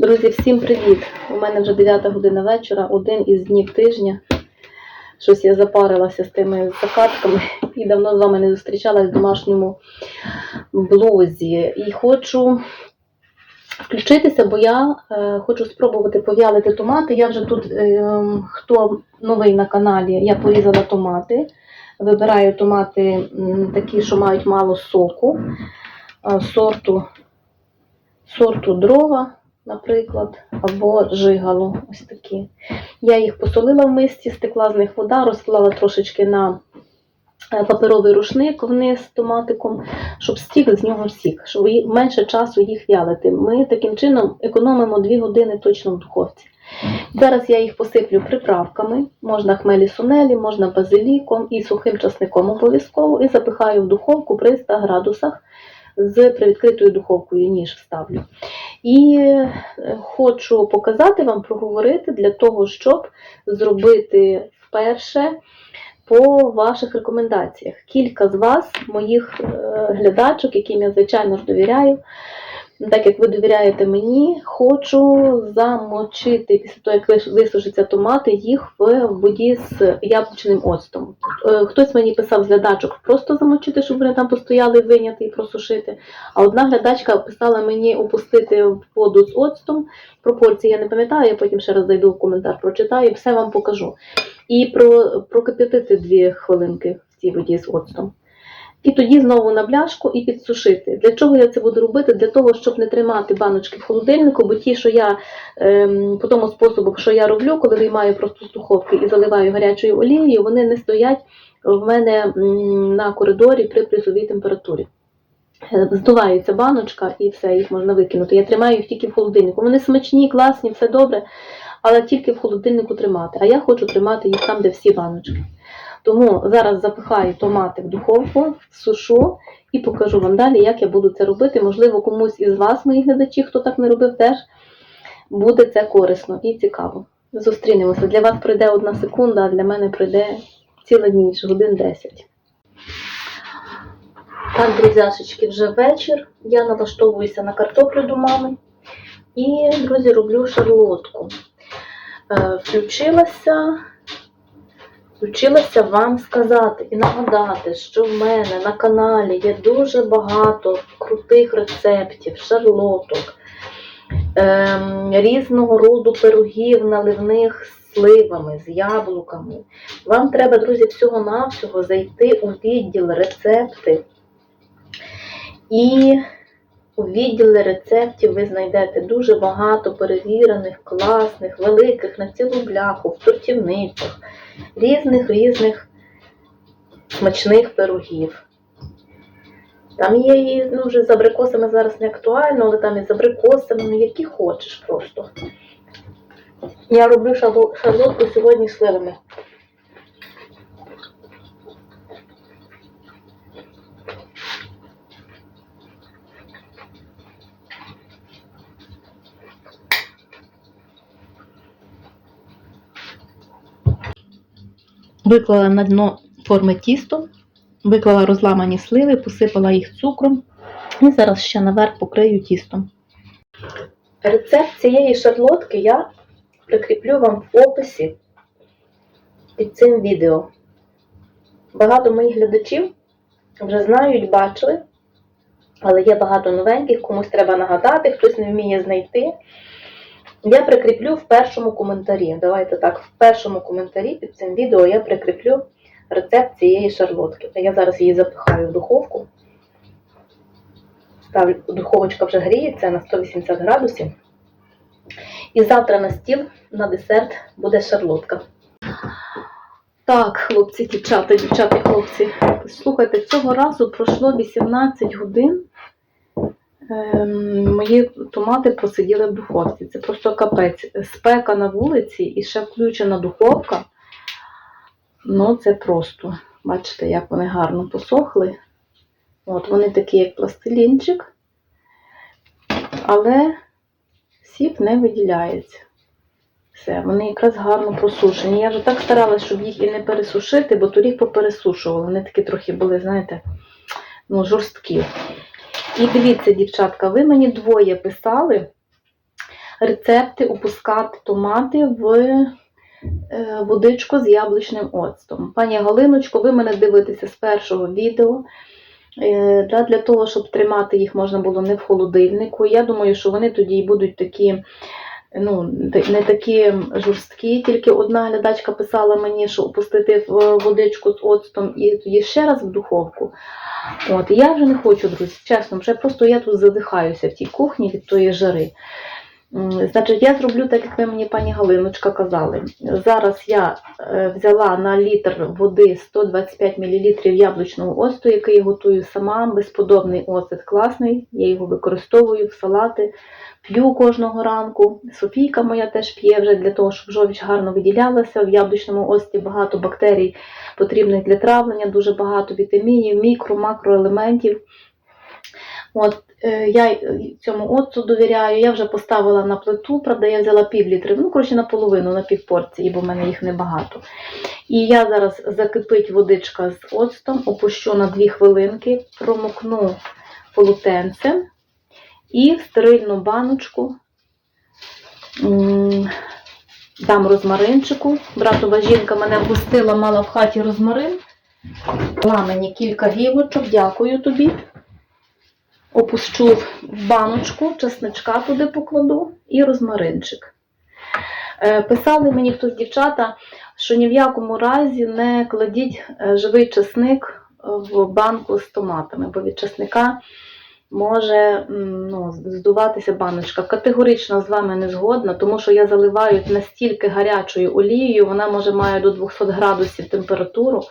Друзі, всім привіт! У мене вже 9 година вечора, один із днів тижня. Щось я запарилася з тими закатками і давно з вами не зустрічалась в домашньому блозі. І хочу включитися, бо я е, хочу спробувати пов'ялити томати. Я вже тут, е, хто новий на каналі, я порізала томати. Вибираю томати такі, що мають мало соку, е, сорту, сорту дрова наприклад, або жигало. Ось такі. Я їх посолила в мисці, стекла з них вода, розклала трошечки на е, паперовий рушник вниз томатиком, щоб стік з нього сік, щоб менше часу їх вялити. Ми таким чином економимо 2 години точно в духовці. Зараз я їх посиплю приправками, можна хмелі сунелі, можна базиліком і сухим часником обов'язково, і запихаю в духовку при 100 градусах з привідкритою духовкою, ніж вставлю. І е, хочу показати вам, проговорити для того, щоб зробити вперше по ваших рекомендаціях. Кілька з вас, моїх е, глядачок, яким я звичайно ж довіряю, так як ви довіряєте мені, хочу замочити після того, як вис- висушаться томати, їх в воді з яблучним оцтом. Е, Хтось мені писав з глядачок просто замочити, щоб вони там постояли, виняти і просушити. А одна глядачка писала мені опустити в воду з оцтом. Пропорції я не пам'ятаю, я потім ще раз зайду в коментар, прочитаю, все вам покажу. І про, прокип'ятити дві хвилинки в цій воді з оцтом. І тоді знову на бляшку і підсушити. Для чого я це буду робити? Для того, щоб не тримати баночки в холодильнику, бо ті, що я ем, по тому способу, що я роблю, коли виймаю просто з духовки і заливаю гарячою олією, вони не стоять в мене на коридорі при плюсовій температурі. Е, Здувається баночка і все, їх можна викинути. Я тримаю їх тільки в холодильнику. Вони смачні, класні, все добре, але тільки в холодильнику тримати. А я хочу тримати їх там, де всі баночки. Тому зараз запихаю томати в духовку, сушу і покажу вам далі, як я буду це робити. Можливо, комусь із вас, моїх глядачів, хто так не робив, теж буде це корисно і цікаво. Зустрінемося. Для вас пройде одна секунда, а для мене пройде ціла ніч, годин 10. Так, друзяшечки, вже вечір. Я налаштовуюся на картоплю до мами. І, друзі, роблю шарлотку. Е, Включилася, включилася вам сказати і нагадати, що в мене на каналі є дуже багато крутих рецептів, шарлоток, ем, різного роду пирогів наливних з сливами, з яблуками. Вам треба, друзі, всього-навсього зайти у відділ рецепти. І у відділі рецептів ви знайдете дуже багато перевірених, класних, великих на цілу бляху, в тортівницях, різних різних смачних пирогів. Там є і ну, вже з абрикосами зараз не актуально, але там і з абрикосами, ну які хочеш просто. Я роблю шарлотку сьогодні сливами. Виклала на дно форми тісто, виклала розламані сливи, посипала їх цукром і зараз ще наверх покрию тістом. Рецепт цієї шарлотки я прикріплю вам в описі під цим відео. Багато моїх глядачів вже знають, бачили, але є багато новеньких, комусь треба нагадати, хтось не вміє знайти. Я прикріплю в першому коментарі. Давайте так, в першому коментарі під цим відео я прикріплю рецепт цієї шарлотки. Я зараз її запихаю в духовку. Ставлю, духовочка вже гріється на 180 градусів. І завтра на стіл на десерт буде шарлотка. Так, хлопці, дівчата, дівчата, хлопці. Слухайте, цього разу пройшло 18 годин. Ем, Мої томати посиділи в духовці. Це просто капець. Спека на вулиці і ще включена духовка. Ну, це просто. Бачите, як вони гарно посохли. От, вони такі, як пластилінчик, але сік не виділяється. Все, вони якраз гарно просушені. Я вже так старалась, щоб їх і не пересушити, бо торік попересушувала. Вони такі трохи були, знаєте, ну, жорсткі. І дивіться, дівчатка, ви мені двоє писали рецепти опускати томати в е, водичку з яблучним оцтом. Пані Галиночко, ви мене дивитеся з першого відео. Е, Для, того, щоб тримати їх можна було не в холодильнику. Я думаю, що вони тоді й будуть такі, ну, не такі жорсткі. Тільки одна глядачка писала мені, що опустити водичку з оцтом і тоді ще раз в духовку. От, я вже не хочу, друзі, чесно, вже просто я тут задихаюся в тій кухні від тої жари. Значить, я зроблю так, як ви мені пані Галиночка казали. Зараз я е, взяла на літр води 125 мл яблучного оцту, який я готую сама. Безподобний оцет класний. Я його використовую в салати, п'ю кожного ранку. Софійка моя теж п'є вже для того, щоб жовч гарно виділялася. В яблучному оцті багато бактерій потрібних для травлення, дуже багато вітамінів, мікро, макроелементів. От, я цьому оцту довіряю. Я вже поставила на плиту, правда, я взяла пів літри, ну, коротше, наполовину, на пів порції, бо в мене їх небагато. І я зараз закипить водичка з оцтом, опущу на 2 хвилинки, промокну полотенцем і в стерильну баночку дам розмаринчику. Братова жінка мене вгостила, мала в хаті розмарин. Дала мені кілька гілочок, дякую тобі. Опущу в баночку, чесничка туди покладу і розмаринчик. Е, Писали мені хтось дівчата, що ні в якому разі не кладіть е, живий чесник в банку з томатами, бо від чесника може ну, здуватися баночка. Категорично з вами не згодна, тому що я заливаю настільки гарячою олією, вона може має до 200 градусів температуру,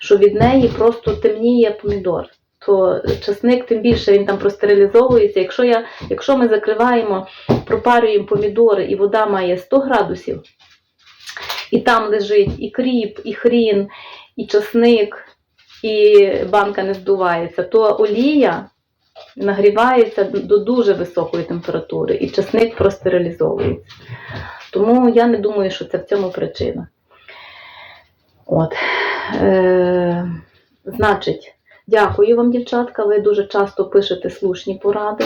що від неї просто темніє помідор. То часник, тим більше він там простерилізовується. Якщо, я, якщо ми закриваємо, пропарюємо помідори і вода має 100 градусів, і там лежить і кріп, і хрін, і часник, і банка не здувається, то олія нагрівається до дуже високої температури, і часник простерилізовується. Тому я не думаю, що це в цьому причина. От. Е, значить, дякую вам, дівчатка. Ви дуже часто пишете слушні поради,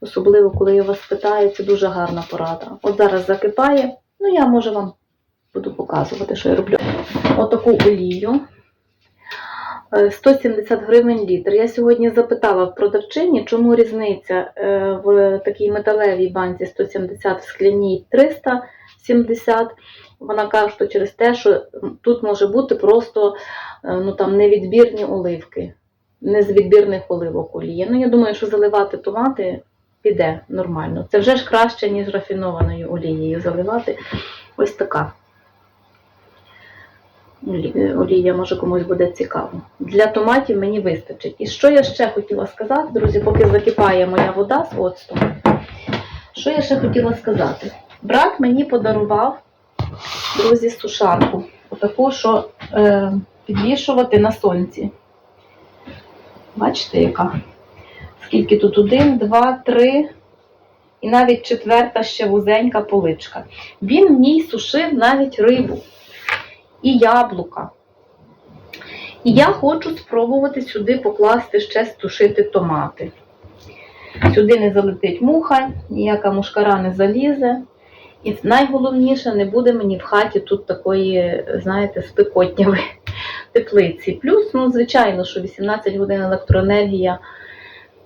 особливо коли я вас питаю, це дуже гарна порада. От зараз закипає, ну я може вам буду показувати, що я роблю. Отаку олію. Е, 170 гривень літр. Я сьогодні запитала в продавчині, чому різниця е, в такій металевій банці 170, в скляній 370. Вона каже, що через те, що тут може бути просто е, ну, там, невідбірні оливки, не з відбірних оливок олія. Ну, я думаю, що заливати томати піде нормально. Це вже ж краще, ніж рафінованою олією заливати. Ось така. Олія, може комусь буде цікаво. Для томатів мені вистачить. І що я ще хотіла сказати, друзі, поки закипає моя вода з оцтом. Що я ще хотіла сказати? Брат мені подарував, друзі, сушарку. Отаку, що е, підвішувати на сонці. Бачите, яка? Скільки тут? Один, два, три. І навіть четверта ще вузенька поличка. Він в ній сушив навіть рибу і яблука. І я хочу спробувати сюди покласти ще стушити томати. Сюди не залетить муха, ніяка мушкара не залізе. І найголовніше, не буде мені в хаті тут такої, знаєте, спекотнявої теплиці. Плюс, ну, звичайно, що 18 годин електроенергія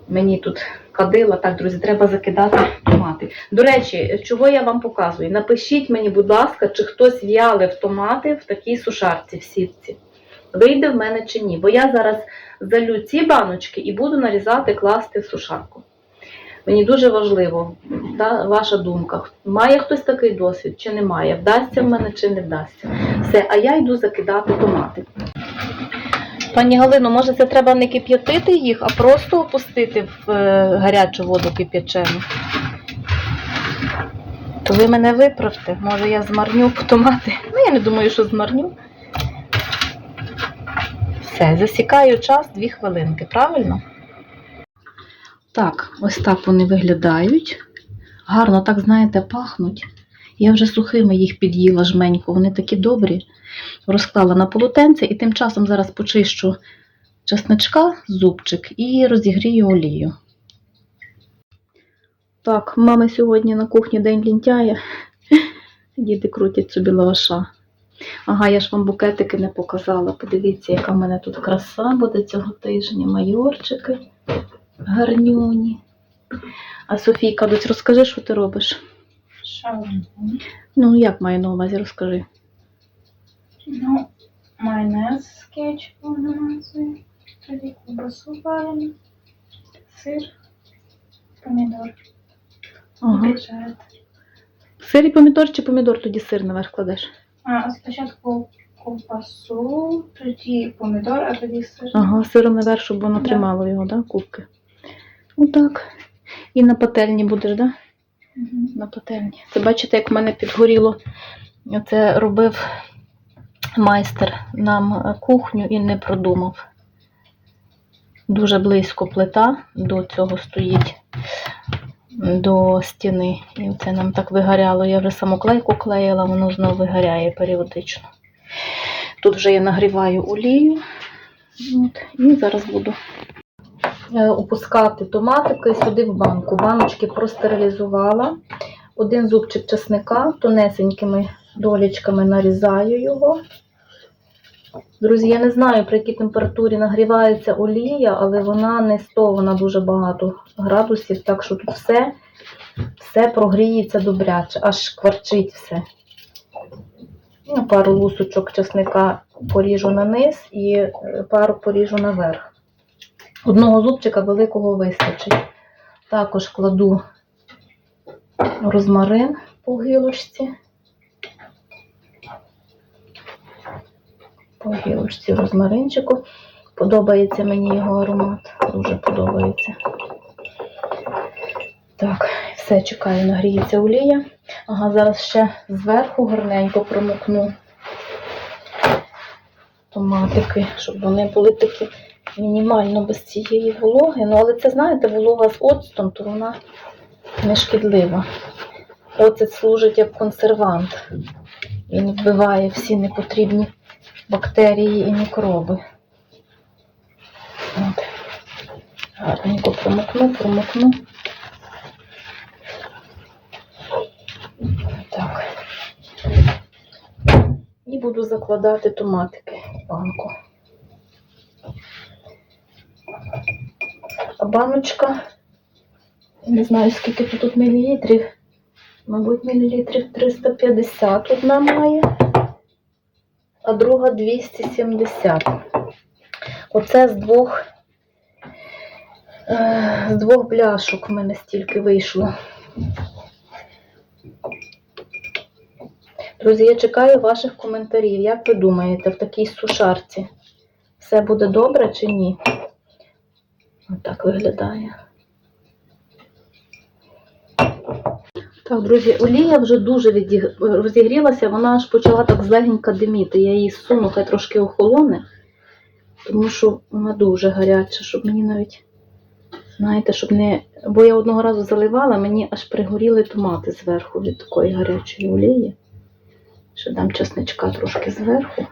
мені тут кадила. Так, друзі, треба закидати томати. До речі, чого я вам показую? Напишіть мені, будь ласка, чи хтось в'ялив томати в такій сушарці, в сітці. Вийде в мене чи ні. Бо я зараз залю ці баночки і буду нарізати, класти в сушарку. Мені дуже важливо, да, ваша думка. Має хтось такий досвід чи немає? Вдасться в мене чи не вдасться. Все, а я йду закидати томати. Пані Галино, може це треба не кип'ятити їх, а просто опустити в е, гарячу воду кип'ячену? То ви мене виправте, може я змарню томати. Ну, я не думаю, що змарню. Все, засікаю час 2 хвилинки, правильно? Так, ось так вони виглядають. Гарно, так, знаєте, пахнуть. Я вже сухими їх під'їла жменько, вони такі добрі. Розклала на полотенце і тим часом зараз почищу чесничка, зубчик і розігрію олію. Так, мами сьогодні на кухні день лінтяя. Діти крутять собі лаваша. Ага, я ж вам букетики не показала. Подивіться, яка в мене тут краса буде цього тижня. Майорчики гарнюні. А Софійка, дось, розкажи, що ти робиш? Шаурму. Ну, як маю на увазі, розкажи. Ну, майонез з кетчупом намазую. Тоді ковбасу варену, сир, помідор. Ага. Бюджет. Сир і помідор чи помідор тоді сир наверх кладеш? А спочатку ковбасу, тоді помідор, а тоді сир. Ага, сиром наверх, щоб воно Да. тримало його, да, кубки. Отак. І на пательні будеш, да? Мгм. На пательні. Це бачите, як в мене підгоріло. Це робив майстер нам кухню і не продумав. Дуже близько плита до цього стоїть, до стіни. І це нам так вигоряло. Я вже самоклейку клеїла, воно знову вигоряє періодично. Тут вже я нагріваю олію. От, і зараз буду опускати томатики сюди в банку. Баночки простерилізувала. Один зубчик чесника, тонесенькими долічками нарізаю його. Друзі, я не знаю, при якій температурі нагрівається олія, але вона не 100, вона дуже багато градусів, так що тут все, все прогріється добряче, аж шкварчить все. Ну, Пару лусочок чесника поріжу на низ і е, пару поріжу наверх. Одного зубчика великого вистачить. Також кладу розмарин по гілочці. По гілочці розмаринчику. Подобається мені його аромат. Дуже подобається. Так, все, чекаю, нагріється олія. Ага, зараз ще зверху гарненько промокну томатики, щоб вони були такі мінімально без цієї вологи. Ну, але це, знаєте, волога з оцтом, то вона не шкідлива. Оцет служить як консервант. Він вбиває всі непотрібні бактерії і мікроби. От. Гарненько промокну, промокну. Так. І буду закладати томатики в банку. Баночка, не знаю, скільки тут, тут мілілітрів. Мабуть, мілілітрів 350 одна має, а друга 270. Оце з двох, е, з двох бляшок в мене стільки вийшло. Друзі, я чекаю ваших коментарів. Як ви думаєте, в такій сушарці все буде добре чи ні? Отак виглядає. Так, друзі, олія вже дуже розігрілася, вона аж почала так злегенька диміти. Я її суну, хай трошки охолоне, тому що вона дуже гаряча, щоб мені навіть, знаєте, щоб не. Бо я одного разу заливала, мені аж пригоріли томати зверху від такої гарячої олії. Ще дам чесничка трошки зверху.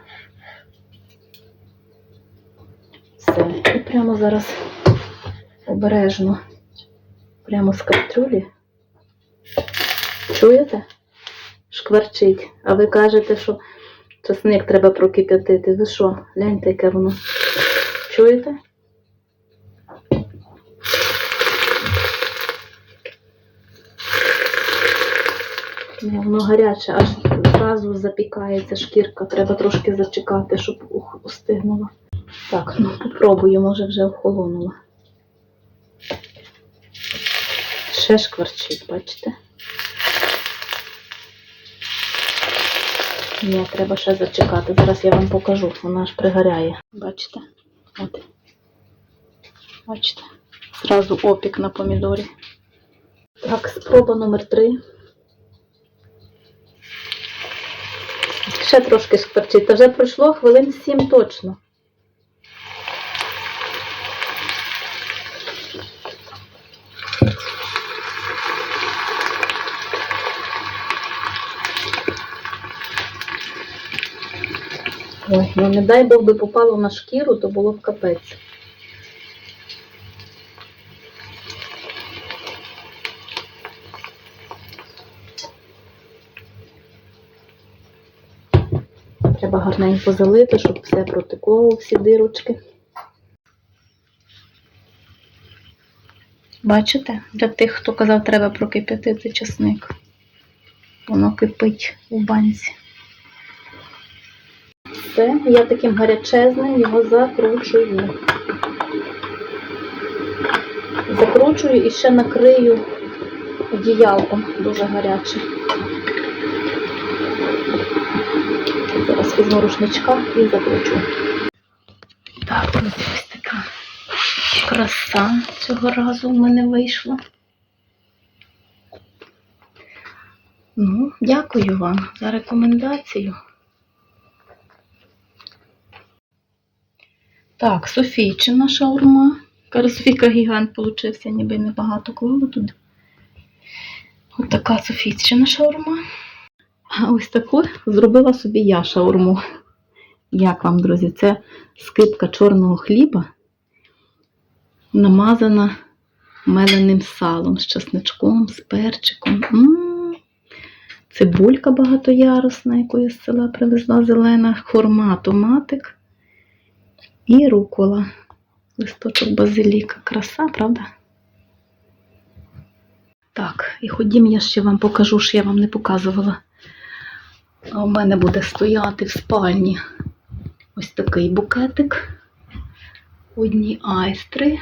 Все. І прямо зараз обережно, прямо з кастрюлі. Чуєте? Шкварчить. А ви кажете, що часник треба прокип'ятити. Ви що? Гляньте, яке воно. Чуєте? Ні, Воно гаряче, аж зразу запікається шкірка. Треба трошки зачекати, щоб устигнула. Так, ну попробую, може вже охолонула. Ще шкварчить, бачите? Ні, треба ще зачекати. Зараз я вам покажу, вона аж пригоряє. Бачите? От. Бачите? Зразу опік на помідорі. Так, спроба номер три. Ще трошки шкварчить. Та вже пройшло хвилин сім точно. Ой, ну не дай Бог би попало на шкіру, то було б капець. Треба гарненько залити, щоб все протекло, всі дирочки. Бачите? Для тих, хто казав, треба прокип'ятити часник. Воно кипить у банці. Все, я таким гарячезним його закручую. Закручую і ще накрию одіялком дуже гаряче. Зараз візьму рушничка і закручу. Так, друзі, ось така краса цього разу в мене вийшла. Ну, дякую вам за рекомендацію. Так, Софійчина шаурма. Каже, гігант получився, ніби небагато кого тут. Ось така Софійчина шаурма. А ось таку зробила собі я шаурму. Як вам, друзі, це скипка чорного хліба, намазана меленим салом з чесничком, з перчиком. М-м-м. Цибулька багатоярусна, яку я з села привезла зелена, хурма, томатик і рукола. Листочок базиліка. Краса, правда? Так, і ходім, я ще вам покажу, що я вам не показувала. У мене буде стояти в спальні ось такий букетик. Одні айстри.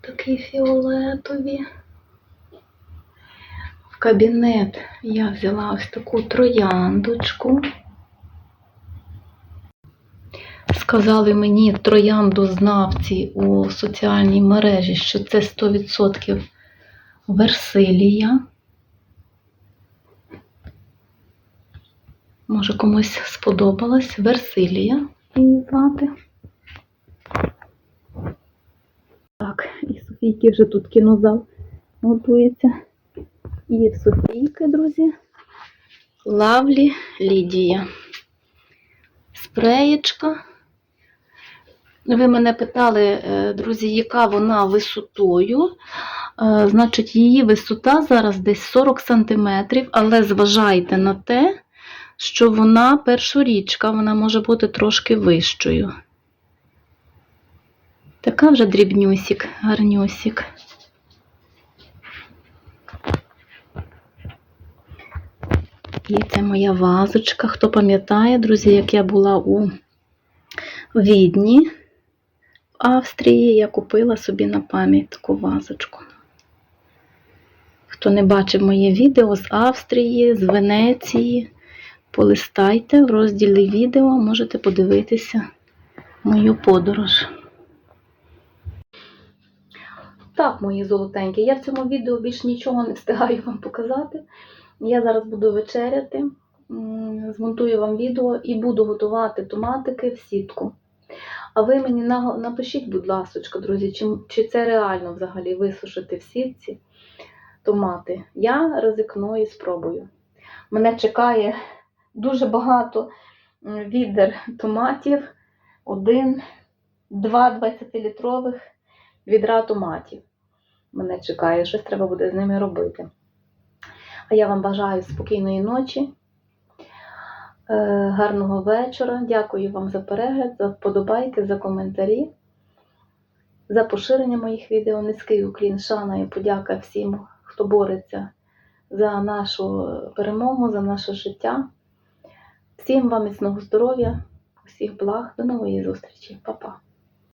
Такі фіолетові. В кабінет я взяла ось таку трояндочку. Сказали мені трояндознавці у соціальній мережі, що це 100% версилія. Може комусь сподобалась Версилія її звати. Так, і Софійки вже тут кінозал готується. І Софійки, друзі, Лавлі Лідія. Спреєчка. Ви мене питали, е, друзі, яка вона висотою. Е, Значить, її висота зараз десь 40 см, але зважайте на те, що вона першорічка, вона може бути трошки вищою. Така вже дрібнюсік, гарнюсік. І це моя вазочка. Хто пам'ятає, друзі, як я була у Відні Австрії, я купила собі на пам'ять таку вазочку. Хто не бачив моє відео з Австрії, з Венеції, полистайте в розділі відео, можете подивитися мою подорож. Так, мої золотенькі, я в цьому відео більш нічого не встигаю вам показати. Я зараз буду вечеряти, змонтую вам відео і буду готувати томатики в сітку. А ви мені на- напишіть, будь ласка, друзі, чи, чи це реально взагалі висушити в сітці томати. Я ризикну і спробую. Мене чекає дуже багато відер томатів, один, два 20-літрових відра томатів. Мене чекає, щось треба буде з ними робити. А я вам бажаю спокійної ночі, гарного вечора. Дякую вам за перегляд, за вподобайки, за коментарі, за поширення моїх відео. Низький уклін, шана і подяка всім, хто бореться за нашу перемогу, за наше життя. Всім вам міцного здоров'я, усіх благ, до нової зустрічі, Па-па!